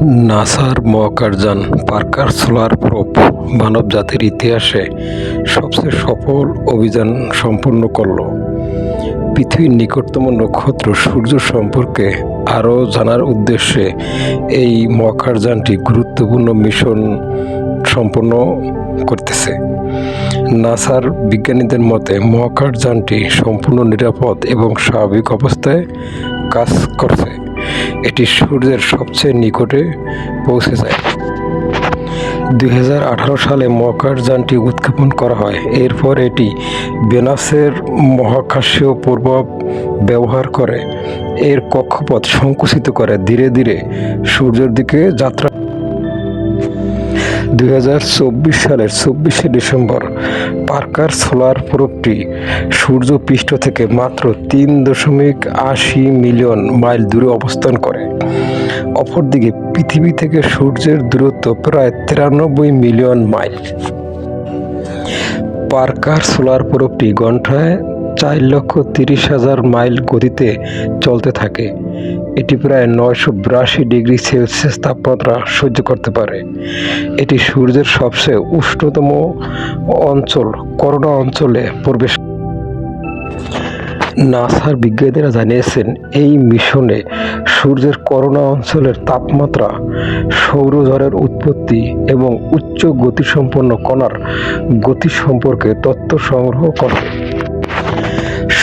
নাসার মহাকাশযান Parker solar probe মানবজাতির ইতিহাসে সবচেয়ে সফল অভিযান সম্পন্ন করল। পৃথিবীর নিকটতম নক্ষত্র সূর্য সম্পর্কে আরও জানার উদ্দেশ্যে এই মহাকাশযানটি গুরুত্বপূর্ণ মিশন সম্পন্ন করতেছে। নাসার বিজ্ঞানীদের মতে মহাকাশযানটি সম্পূর্ণ নিরাপদ এবং স্বাভাবিক অবস্থায় কাজ করছে। এটি সূর্যের সবচেয়ে নিকটে পৌঁছে যায়। দুই হাজার আঠারো সালে মহাকাশ যানটি উৎক্ষেপণ করা হয়। এরপর এটি বেনাসের মহাকাশীয় প্রভাব ব্যবহার করে। এর কক্ষপথ সংকুচিত করে। ধীরে ধীরে সূর্যের দিকে যাত্রা দুই হাজার চব্বিশ সালের চব্বিশে ডিসেম্বর পার্কার সোলার প্রোবটি সূর্য পৃষ্ঠ থেকে মাত্র তিন দশমিক আশি মিলিয়ন মাইল দূরে অবস্থান করে। অপরদিকে পৃথিবী থেকে সূর্যের দূরত্ব প্রায় তিরানব্বই মিলিয়ন মাইল। পার্কার সোলার প্রোবটি ঘন্টায় চার লক্ষ তিরিশ হাজার মাইল গতিতে চলতে থাকে। এটি প্রায় নয়শো বিরাশি ডিগ্রি সেলসিয়াস তাপমাত্রা সহ্য করতে পারে। এটি সূর্যের সবচেয়ে উষ্ণতম অঞ্চল, করোনা অঞ্চলে প্রবেশ নাসার বিজ্ঞানীরা জানিয়েছেন, এই মিশনে সূর্যের করোনা অঞ্চলের তাপমাত্রা সৌরঝড়ের উৎপত্তি এবং উচ্চ গতিসম্পন্ন কণার গতি সম্পর্কে তথ্য সংগ্রহ করবে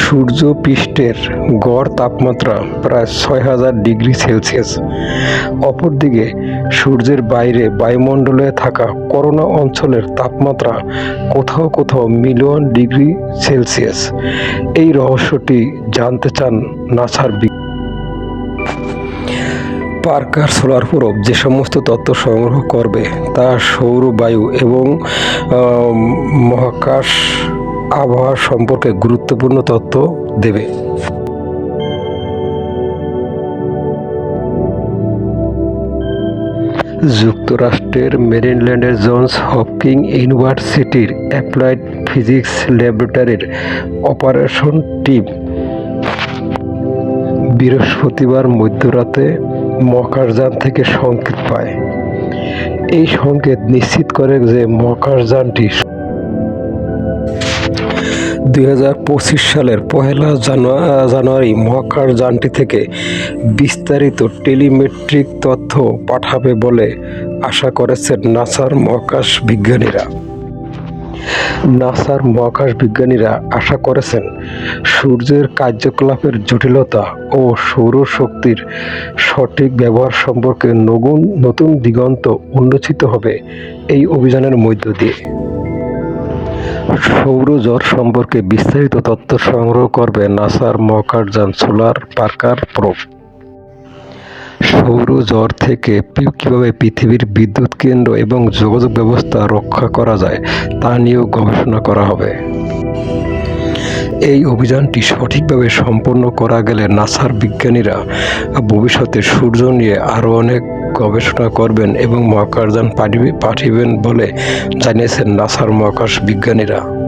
সূর্য পৃষ্ঠের গড় তাপমাত্রা প্রায় ছয় হাজার ডিগ্রি সেলসিয়াস। অপরদিকে, সূর্যের বাইরে বায়ুমণ্ডলে থাকা করোনা অঞ্চলের তাপমাত্রা কোথাও কোথাও মিলিয়ন ডিগ্রি সেলসিয়াস। এই রহস্যটি জানতে চান নাসার বিজ্ঞানী পার্কার সোলার প্রোব যে সমস্ত তথ্য সংগ্রহ করবে তা সৌর বায়ু এবং মহাকাশ আবহাওয়া সম্পর্কে গুরুত্বপূর্ণ তথ্য দেবে। যুক্তরাষ্ট্রের মেরিনল্যান্ডের জনস হপকিং ইউনিভার্সিটির অ্যাপ্লাইড ফিজিক্স ল্যাবরেটরির অপারেশন টিম বৃহস্পতিবার মধ্যরাতে মহাকাশযান থেকে সংকেত পায়। এই সংকেত নিশ্চিত করে যে মহাকাশযানটি দুই হাজার পঁচিশ সালের পহেলা জানুয়া- জানুয়ারি মহাকাশযানটি থেকে বিস্তারিত টেলিমেট্রিক তথ্য পাঠাবে বলে আশা করেছেন নাসার মহাকাশ বিজ্ঞানীরা। নাসার মহাকাশ বিজ্ঞানীরা আশা করেছেন সূর্যের কার্যকলাপের জটিলতা ও সৌরশক্তির সঠিক ব্যবহার সম্পর্কে নগুন নতুন দিগন্ত উন্মোচিত হবে এই অভিযানের মধ্য দিয়ে। সৌরজর সম্পর্কে বিস্তারিত তথ্য সংগ্রহ করবে নাসার মহাকাশযান সোলার পার্কার প্রোব সৌরজ্বর থেকে কীভাবে পৃথিবীর বিদ্যুৎ কেন্দ্র এবং যোগাযোগ ব্যবস্থা রক্ষা করা যায় তা নিয়েও গবেষণা করা হবে। এই অভিযানটি সঠিকভাবে সম্পন্ন করা গেলে নাসার বিজ্ঞানীরা ভবিষ্যতে সূর্য নিয়ে আরও অনেক গবেষণা করবেন এবং মহাকাশযান পাঠিয়ে পাঠিবেন বলে জানিয়েছেন নাসার মহাকাশ বিজ্ঞানীরা।